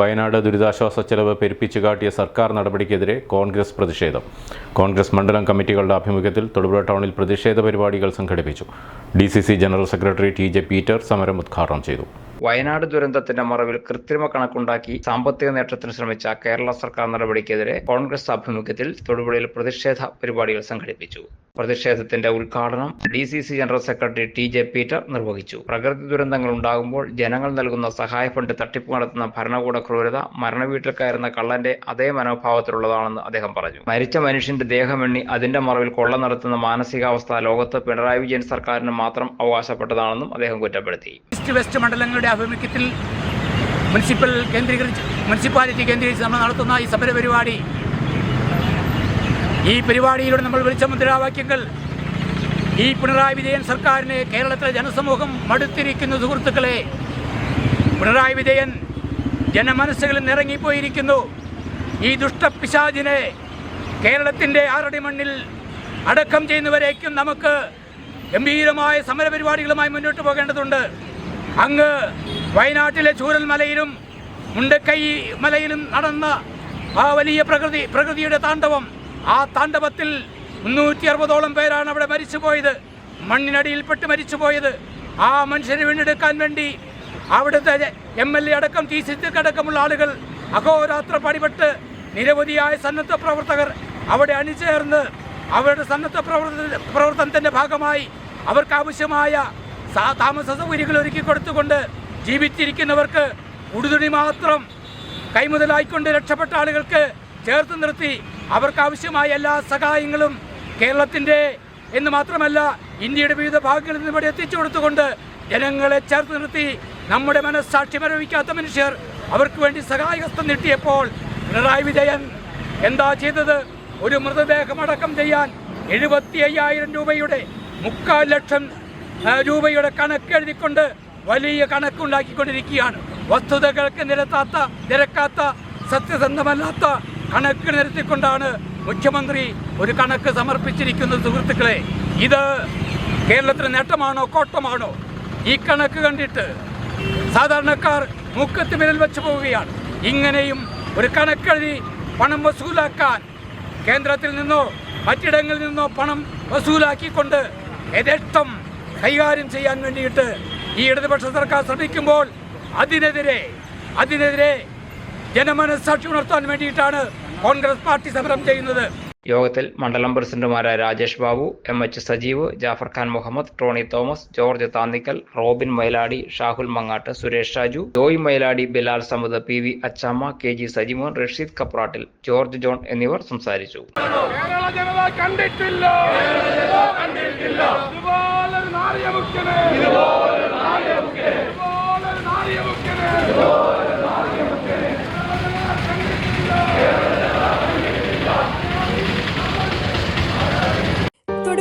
വയനാട് ദുരിതാശ്വാസ ചെലവ് പെരുപ്പിച്ചു കാട്ടിയ സർക്കാർ നടപടിക്കെതിരെ കോൺഗ്രസ് പ്രതിഷേധം. കോൺഗ്രസ് മണ്ഡലം കമ്മിറ്റികളുടെ ആഭിമുഖ്യത്തിൽ തൊടുപുഴ ടൗണിൽ പ്രതിഷേധ പരിപാടികൾ സംഘടിപ്പിച്ചു. D general secretary T J Peter സമരം ഉദ്ഘാടനം ചെയ്തു. വയനാട് ദുരന്തത്തിന്റെ മറവിൽ കൃത്രിമ കണക്കുണ്ടാക്കി സാമ്പത്തിക നേട്ടത്തിന് ശ്രമിച്ച കേരള സർക്കാർ നടപടിക്കെതിരെ കോൺഗ്രസ് ആഭിമുഖ്യത്തിൽ തൊടുപുഴയിൽ പ്രതിഷേധ പരിപാടികൾ സംഘടിപ്പിച്ചു. പ്രതിഷേധത്തിന്റെ ഉദ്ഘാടനം D C C general secretary T J Peter നിർവഹിച്ചു. പ്രകൃതി ദുരന്തങ്ങൾ ഉണ്ടാകുമ്പോൾ ജനങ്ങൾ നൽകുന്ന സഹായ ഫണ്ട് തട്ടിപ്പ് നടത്തുന്ന ഭരണകൂട ക്രൂരത മരണവീട്ടിൽ കയറുന്ന കള്ളന്റെ അതേ മനോഭാവത്തിലുള്ളതാണെന്ന് അദ്ദേഹം പറഞ്ഞു. മരിച്ച മനുഷ്യന്റെ ദേഹമെണ്ണി അതിന്റെ മറവിൽ കൊള്ള നടത്തുന്ന മാനസികാവസ്ഥ ലോകത്ത് പിണറായി വിജയൻ സർക്കാരിന് മാത്രം അവകാശപ്പെട്ടതാണെന്നും അദ്ദേഹം കുറ്റപ്പെടുത്തി. വെസ്റ്റ് മണ്ഡലങ്ങളുടെ ആഭിമുഖ്യത്തിൽ മുനിസിപ്പൽ കേന്ദ്രീകരിച്ച് മുനിസിപ്പാലിറ്റി കേന്ദ്രീകരിച്ച് നമ്മൾ നടത്തുന്ന ഈ സമര പരിപാടി ഈ പരിപാടിയിലൂടെ നമ്മൾ വിളിച്ച മുദ്രാവാക്യങ്ങൾ ഈ പിണറായി വിജയൻ സർക്കാരിനെ കേരളത്തിലെ ജനസമൂഹം മടുത്തിരിക്കുന്നു സുഹൃത്തുക്കളെ. പിണറായി വിജയൻ ജനമനസ്സുകളിൽ നിറങ്ങിപ്പോയിരിക്കുന്നു. ഈ ദുഷ്ടപിശാചിനെ കേരളത്തിന്റെ ആറടി മണ്ണിൽ അടക്കം ചെയ്യുന്നവരേക്കും നമുക്ക് ഗംഭീരമായ സമരപരിപാടികളുമായി മുന്നോട്ട് പോകേണ്ടതുണ്ട്. അങ്ങ് വയനാട്ടിലെ ചൂരൽമലയിലും മുണ്ടക്കൈ മലയിലും നടന്ന ആ വലിയ പ്രകൃതി പ്രകൃതിയുടെ താണ്ഡവം ആ താണ്ഡവത്തിൽ മുന്നൂറ്റി അറുപതോളം പേരാണ് അവിടെ മരിച്ചുപോയത്. മണ്ണിനടിയിൽപ്പെട്ട് മരിച്ചുപോയത്. ആ മനുഷ്യരെ വീണ്ടെടുക്കാൻ വേണ്ടി അവിടുത്തെ എം എൽ എ അടക്കം ടി സിദ്ദിഖ് അടക്കമുള്ള ആളുകൾ അഹോരാത്ര പണിപെട്ട് നിരവധിയായ സന്നദ്ധ പ്രവർത്തകർ അവിടെ അണിചേർന്ന് അവരുടെ സന്നദ്ധ പ്രവർത്തന പ്രവർത്തനത്തിന്റെ ഭാഗമായി അവർക്ക് ആവശ്യമായ സാ- താമസ സൗകര്യങ്ങൾ ഒരുക്കി കൊടുത്തുകൊണ്ട് ജീവിച്ചിരിക്കുന്നവർക്ക് ഉടുതുണി മാത്രം കൈമുതലായിക്കൊണ്ട് രക്ഷപ്പെട്ട ആളുകൾക്ക് ചേർത്ത് നിർത്തി അവർക്ക് ആവശ്യമായ എല്ലാ സഹായങ്ങളും കേരളത്തിന്റെ എന്ന് മാത്രമല്ല ഇന്ത്യയുടെ വിവിധ ഭാഗങ്ങളിൽ നിന്ന് ഇവിടെ എത്തിച്ചു കൊടുത്തുകൊണ്ട് ജനങ്ങളെ ചേർത്ത് നിർത്തി നമ്മുടെ മനസ്സാക്ഷി മരവിക്കാത്ത മനുഷ്യർ അവർക്ക് വേണ്ടി സഹായഹസ്തം നീട്ടിയപ്പോൾ പിണറായി വിജയൻ എന്താ ചെയ്തത്? ഒരു മൃതദേഹം അടക്കം ചെയ്യാൻ എഴുപത്തി അയ്യായിരം രൂപയുടെ മുക്കാൽ ലക്ഷം രൂപയുടെ കണക്ക് എഴുതിക്കൊണ്ട് വലിയ കണക്കുണ്ടാക്കിക്കൊണ്ടിരിക്കുകയാണ്. വസ്തുതകൾക്ക് നിരത്താത്ത നിരക്കാത്ത സത്യസന്ധമല്ലാത്ത കണക്ക് നിരത്തിക്കൊണ്ടാണ് മുഖ്യമന്ത്രി ഒരു കണക്ക് സമർപ്പിച്ചിരിക്കുന്നത് സുഹൃത്തുക്കളെ. ഇത് കേരളത്തിന് നേട്ടമാണോ കോട്ടമാണോ? ഈ കണക്ക് കണ്ടിട്ട് സാധാരണക്കാർ മുക്കത്ത് വിരൽ വെച്ച് പോവുകയാണ്. ഇങ്ങനെയും ഒരു കണക്കെഴുതി പണം വസൂലാക്കാൻ കേന്ദ്രത്തിൽ നിന്നോ മറ്റിടങ്ങളിൽ നിന്നോ പണം വസൂലാക്കിക്കൊണ്ട് യഥേഷ്ടം കൈകാര്യം ചെയ്യാൻ വേണ്ടിയിട്ട് ഈ ഇടതുപക്ഷ സർക്കാർ ശ്രമിക്കുമ്പോൾ അതിനെതിരെ അതിനെതിരെ ജനമനസ്സാക്ഷി ഉണർത്താൻ വേണ്ടിയിട്ടാണ് കോൺഗ്രസ് പാർട്ടി സമരം ചെയ്യുന്നത്. യോഗത്തിൽ മണ്ഡലം പ്രസിഡന്റുമാരായ Rajesh Babu M H Sajeev Jafar Khan Muhammad Tony Thomas George Thannickal Robin Mailadi Shahul Mangattu Suresh Raju Joy Mailadi Bilal Samud P V Achamma K G Sajimon Rasheed Kaprattil George John എന്നിവർ സംസാരിച്ചു. കേരള ജനത കണ്ടിട്ടില്ല.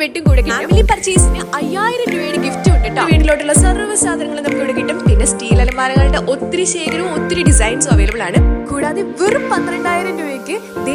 ബെഡും കൂടെ family പർച്ചേസിന് അയ്യായിരം രൂപയുടെ gift ഉണ്ട് കേട്ടോ വീട്ടിലോട്ടുള്ള സർവ സാധനങ്ങൾ നമുക്ക് ഇവിടെ കിട്ടും. പിന്നെ സ്റ്റീൽ അലമാരകളുടെ ഒത്തിരി ശേഖരവും ഒത്തിരി ഡിസൈൻസും അവൈലബിൾ ആണ്. കൂടാതെ വെറും പന്ത്രണ്ടായിരം രൂപയ്ക്ക് ദേ